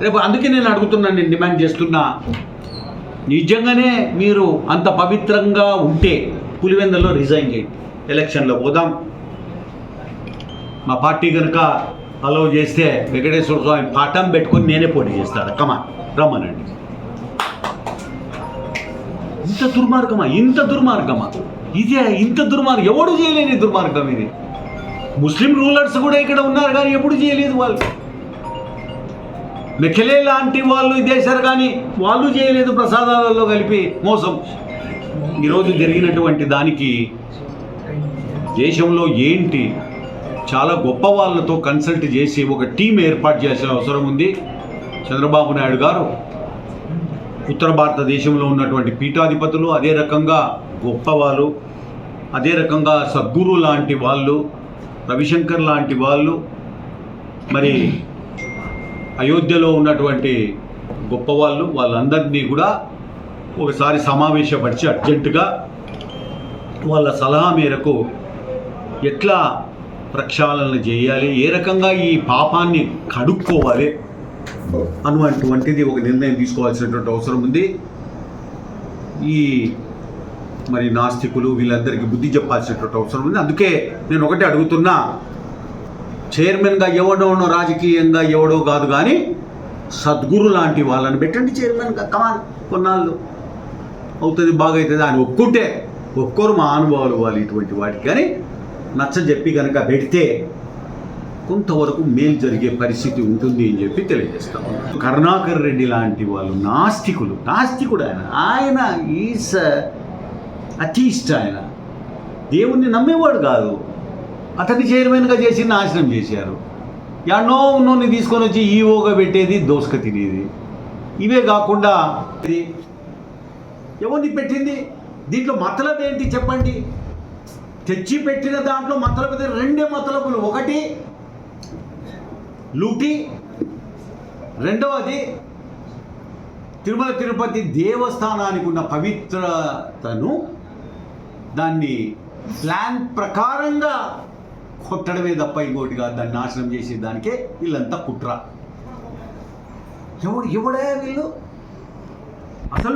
రేపు అందుకే నేను అడుగుతున్నాను నేను డిమాండ్ చేస్తున్నా. నిజంగానే మీరు అంత పవిత్రంగా ఉంటే పులివెందులో రిజైన్ చేయండి. ఎలక్షన్లో పోదాం. మా పార్టీ కనుక అలౌ చేస్తే వెంకటేశ్వర స్వామి పాఠం పెట్టుకొని నేనే పోటీ చేస్తాను. కమా రమ్మనండి. ఇంత దుర్మార్గమా? ఇంత దుర్మార్గమా? ఇదే ఇంత దుర్మార్గం. ఎవడు చేయలేని దుర్మార్గం ఇది? ముస్లిం రూలర్స్ కూడా ఇక్కడ ఉన్నారు కానీ ఎప్పుడు చేయలేదు వాళ్ళు. మెఖలే లాంటి వాళ్ళు చేశారు కానీ వాళ్ళు చేయలేదు ప్రసాదాలలో కలిపి మోసం. ఈరోజు జరిగినటువంటి దానికి దేశంలో ఏంటి చాలా గొప్ప వాళ్ళతో కన్సల్ట్ చేసి ఒక టీం ఏర్పాటు చేసిన అవసరం ఉంది. చంద్రబాబు నాయుడు గారు ఉత్తర భారతదేశంలో ఉన్నటువంటి పీఠాధిపతులు అదే రకంగా గొప్పవాళ్ళు అదే రకంగా సద్గురు లాంటి వాళ్ళు రవిశంకర్ లాంటి వాళ్ళు. మరి అయోధ్యలో ఉన్నటువంటి గొప్పవాళ్ళు వాళ్ళందరినీ కూడా ఒకసారి సమావేశపరిచి అర్జెంటుగా వాళ్ళ సలహా మేరకు ఎట్లా ప్రక్షాళన చేయాలి ఏ రకంగా ఈ పాపాన్ని కడుక్కోవాలి అనువంటిది ఒక నిర్ణయం తీసుకోవాల్సినటువంటి అవసరం ఉంది. ఈ మరి నాస్తికులు వీళ్ళందరికీ బుద్ధి చెప్పాల్సినటువంటి అవసరం ఉంది. అందుకే నేను ఒకటే అడుగుతున్నా చైర్మన్గా ఎవడో రాజకీయంగా ఎవడో కాదు కానీ సద్గురు లాంటి వాళ్ళని పెట్టండి చైర్మన్గా. కమాన్ కొన్నాళ్ళు. అవుతుంది బాగా అవుతుంది అని ఒప్పుకుంటే ఒక్కోరు మా అనుభవాలు వాళ్ళు ఇటువంటి వాటికి కానీ నచ్చ చెప్పి కనుక పెడితే కొంతవరకు మేలు జరిగే పరిస్థితి ఉంటుంది అని చెప్పి తెలియజేస్తాం కరుణాకర్ రెడ్డి లాంటి వాళ్ళు నాస్తికులు నాస్తికుడు ఆయన. ఆయన ఈస్ అతీస్ట్ ఆయన. దేవుణ్ణి నమ్మేవాడు కాదు. అతన్ని చైర్మన్గా చేసి నాశనం చేశారు. ఎన్నో ఉన్నోని తీసుకొని వచ్చి ఈఓగా పెట్టేది దోసక తినేది. ఇవే కాకుండా ఇది ఎవరిని పెట్టింది? దీంట్లో మతలబ్ ఏంటి చెప్పండి? తెచ్చి పెట్టిన దాంట్లో మతలబు రెండే మతలబులు. ఒకటి లూటి రెండవది తిరుమల తిరుపతి దేవస్థానానికి ఉన్న పవిత్రతను దాన్ని ప్లాన్ ప్రకారంగా కొట్టడమే తప్ప ఇంకోటిగా దాన్ని నాశనం చేసే దానికే వీళ్ళంతా కుట్ర. ఎవడు ఎవడే వీళ్ళు? అసలు